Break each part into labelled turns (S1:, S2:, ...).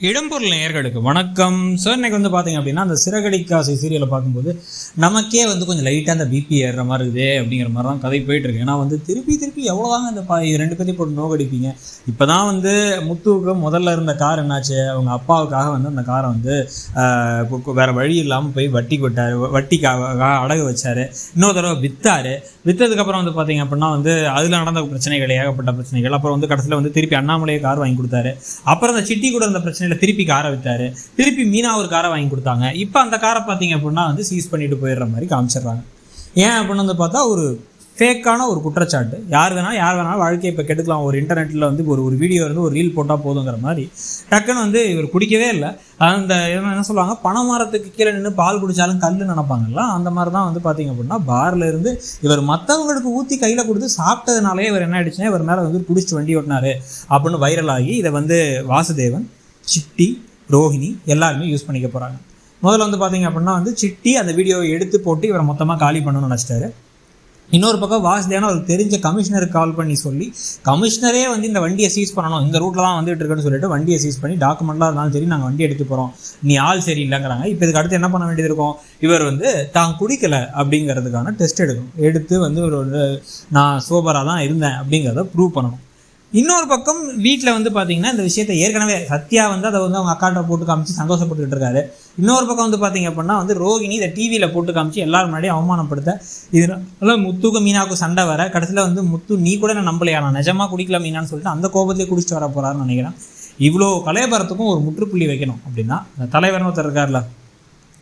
S1: இடம்பொருள் நேயர்களுக்கு வணக்கம். ஸோ இன்னைக்கு வந்து பார்த்தீங்க அப்படின்னா அந்த சிறகடிக்காசி சீரியலை பார்க்கும்போது நமக்கே வந்து கொஞ்சம் லைட்டாக அந்த பிபி ஏறுற மாதிரி இருக்குது அப்படிங்கிற மாதிரி தான் கதை போயிட்டுருக்கு. ஏன்னா வந்து திருப்பி திருப்பி எவ்வளோதாங்க இந்த பா ரெண்டு பேர்த்தையும் போட்டு நோக்கடிப்பீங்க இப்போ தான் வந்து முத்துவுக்கு முதல்ல இருந்த கார் என்னாச்சு? அவங்க அப்பாவுக்காக வந்து அந்த காரை வந்து வேறு கு- வழி இல்லாமல் போய் வட்டி கொட்டார். வட்டிக்காக அடகு வச்சார். இன்னொரு தடவை விற்றார் விற்றதுக்கப்புறம் வந்து பார்த்தீங்க அப்படின்னா வந்து அதில் நடந்த பிரச்சனைகள் ஏகப்பட்ட பிரச்சனைகள். அப்புறம் வந்து கடைசியில் வந்து திருப்பி அண்ணாமலையை கார் வாங்கி கொடுத்தாரு. அப்புறம் அந்த சிட்டி கூட இருந்த பிரச்சனையில் திருப்பி காரை வித்தாரு. திருப்பி மீனா ஒரு காரை வாங்கி கொடுத்தாங்க. இப்போ அந்த காரை பார்த்தீங்க அப்படின்னா வந்து சீஸ் பண்ணிட்டு போயிடுற மாதிரி காமிச்சிடுறாங்க. ஏன் அப்படின்னு வந்து பார்த்தா ஒரு ஃபேக்கான ஒரு குற்றச்சாட்டு. யார் வேணாலும் யார் வேணாலும் வாழ்க்கையை இப்போ கெடுக்கலாம். ஒரு இன்டர்நெட்டில் வந்து ஒரு ஒரு வீடியோ இருந்து ஒரு ரீல் போட்டால் போதுங்கிற மாதிரி. டக்குன்னு வந்து இவர் குடிக்கவே இல்லை. அந்த என்ன என்ன சொல்லுவாங்க? பனைமரத்துக்கு கீழே நின்று பால் குடித்தாலும் கல் நினைப்பாங்கல்ல? அந்த மாதிரி தான் வந்து பார்த்தீங்க அப்படின்னா பார்ல இருந்து இவர் மற்றவங்களுக்கு ஊற்றி கையில் கொடுத்து சாப்பிட்டதுனாலே இவர் என்ன ஆயிடுச்சுன்னா இவர் மேலே வந்து குடிச்சு வண்டி ஓட்டினாரு அப்படின்னு வைரல் ஆகி இதை வந்து வாசுதேவன் சிட்டி ரோஹிணி எல்லாருமே யூஸ் பண்ணிக்க போகிறாங்க முதல்ல வந்து பார்த்தீங்க அப்படின்னா வந்து சிட்டி அந்த வீடியோவை எடுத்து போட்டு இவரை மொத்தமாக காலி பண்ணணும்னு நினச்சிட்டாரு. இன்னொரு பக்கம் வாசுதேவன் அவருக்கு தெரிஞ்ச கமிஷனருக்கு கால் பண்ணி சொல்லி கமிஷனரே வந்து இந்த வண்டியை சீஸ் பண்ணணும். இந்த ரூட்டில் தான் வந்துட்டு இருக்குன்னு சொல்லிட்டு வண்டியை சீஸ் பண்ணி டாக்குமெண்ட்லாம் இருந்தாலும் சரி நாங்கள் வண்டி எடுத்து போகிறோம் நீ ஆள் சரியில்லைங்கிறாங்க. இப்போ இதுக்கு அடுத்து என்ன பண்ண வேண்டியது இருக்கும்? இவர் வந்து தான் குடிக்கலை அப்படிங்கிறதுக்கான டெஸ்ட் எடுக்கணும். எடுத்து வந்து இவர் வந்து நான் சோபராக தான் இருந்தேன் அப்படிங்கிறத ப்ரூவ் பண்ணணும். இன்னொரு பக்கம் வீட்டில் வந்து பார்த்தீங்கன்னா இந்த விஷயத்தை ஏற்கனவே சத்யா வந்து அதை வந்து அவங்க அக்காட்ட போட்டு காமிச்சு சந்தோஷப்பட்டுக்கிட்டு இருக்காரு. இன்னொரு பக்கம் வந்து பார்த்தீங்க அப்படின்னா வந்து ரோகிணி இதை டிவியில் போட்டு காமிச்சு எல்லாரும் முன்னாடியும் அவமானப்படுத்த இதனால முத்துக்கும் மீனாவுக்கும் சண்டை வர கடைசியில் வந்து முத்து நீ கூட நான் நம்பலையா? நான் நிஜமாக குடிக்கல மீனான்னு சொல்லிட்டு அந்த கோபத்திலே குடிச்சிட்டு வர போகிறாருன்னு நினைக்கிறேன். இவ்வளோ கலையபரத்துக்கும் ஒரு முற்றுப்புள்ளி வைக்கணும் அப்படின்னா இந்த தலைவர்னு ஒருத்தர் இருக்கார்ல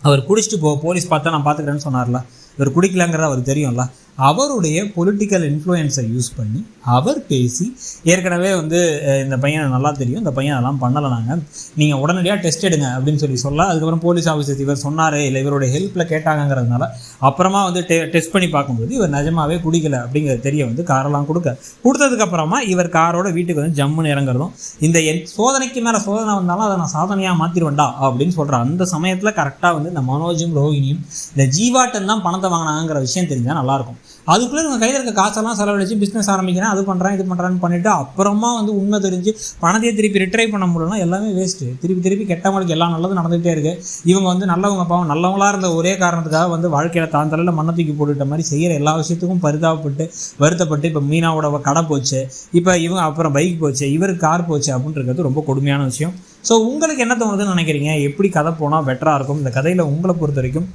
S1: அவர் குடிச்சிட்டு போ போலீஸ் பார்த்தா நான் பார்த்துக்கிறேன்னு சொன்னார்ல இவர் குடிக்கலங்கிறத அவர் தெரியும்ல அவருடைய பொலிட்டிக்கல் இன்ஃப்ளூயன்ஸை யூஸ் பண்ணி அவர் பேசி ஏற்கனவே வந்து இந்த பையனை நல்லா தெரியும் இந்த பையன் அதெல்லாம் பண்ணலை நாங்கள் நீங்கள் உடனடியாக டெஸ்ட் எடுங்க அப்படின்னு சொல்லி சொல்ல அதுக்கப்புறம் போலீஸ் ஆஃபீஸர் இவர் சொன்னார் இல்லை இவருடைய ஹெல்ப்பில் கேட்டாங்கங்கிறதுனால அப்புறமா வந்து டெ டெஸ்ட் பண்ணி பார்க்கும்போது இவர் நிஜமாவே குடிக்கல அப்படிங்கிறது தெரிய வந்து காரெல்லாம் கொடுக்க. கொடுத்ததுக்கப்புறமா இவர் காரோட வீட்டுக்கு வந்து ஜம்முன்னு இறங்குறதும் இந்த என் சோதனைக்கு மேலே சோதனை வந்தாலும் அதை நான் சாதனையாக மாற்றிடுவேன்டா அப்படின்னு சொல்கிற அந்த சமயத்தில் கரெக்டாக வந்து இந்த மனோஜும் ரோஹினியும் இந்த ஜீவாட்டன் தான் பணத்தை வாங்கினாங்கிற விஷயம் தெரிஞ்சால் நல்லாயிருக்கும் அதுக்குள்ளே இவங்க கையில் இருக்க காசெல்லாம் செலவழிச்சு பிஸ்னஸ் ஆரம்பிக்கிறேன் அது பண்ணுறேன் இது பண்ணுறான்னு பண்ணிவிட்டு அப்புறமா வந்து உண்மை தெரிஞ்சு பணத்தையே திருப்பி ரிட்ரை பண்ண முடியலன்னா எல்லாமே வேஸ்ட்டு திருப்பி திருப்பி கெட்டவங்களுக்கு எல்லாம் நல்லதும் நடந்துகிட்டே இருக்குது இவங்க வந்து நல்லவங்க பாவம் நல்லவங்களாக இருந்த ஒரே காரணத்துக்காக வந்து வாழ்க்கையில் தான் தலையில் மண்ணை தூக்கி போட்டுட்ட மாதிரி செய்கிற எல்லா விஷயத்துக்கும் பரிதாபப்பட்டு வருத்தப்பட்டு இப்போ மீனாவோட கடை போச்சு இப்போ இவங்க அப்புறம் பைக் போச்சு இவருக்கு கார் போச்சு அப்படின்றது ரொம்ப கொடுமையான விஷயம். ஸோ உங்களுக்கு என்ன தோணுதுன்னு நினைக்கிறீங்க? எப்படி கதை போனால் பெட்டராக இருக்கும்? இந்த கதையில் உங்களை பொறுத்த வரைக்கும்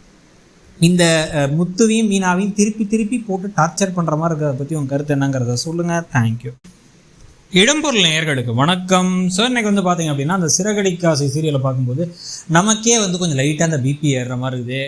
S1: இந்த முத்துவையும் மீனாவையும் திருப்பி திருப்பி போட்டு டார்ச்சர் பண்ணுற மாதிரி இருக்கிறத பற்றி உங்கள் கருத்து என்னங்கிறத சொல்லுங்கள் தேங்க்யூ இடம்பொருள் நேயர்களுக்கு வணக்கம். சார் இன்னைக்கு வந்து பார்த்தீங்க அப்படின்னா அந்த சிறகடிக்காசை சீரியலை பார்க்கும்போது நமக்கே வந்து கொஞ்சம் லைட்டாக அந்த பிபி ஏறுற மாதிரி இருக்குது.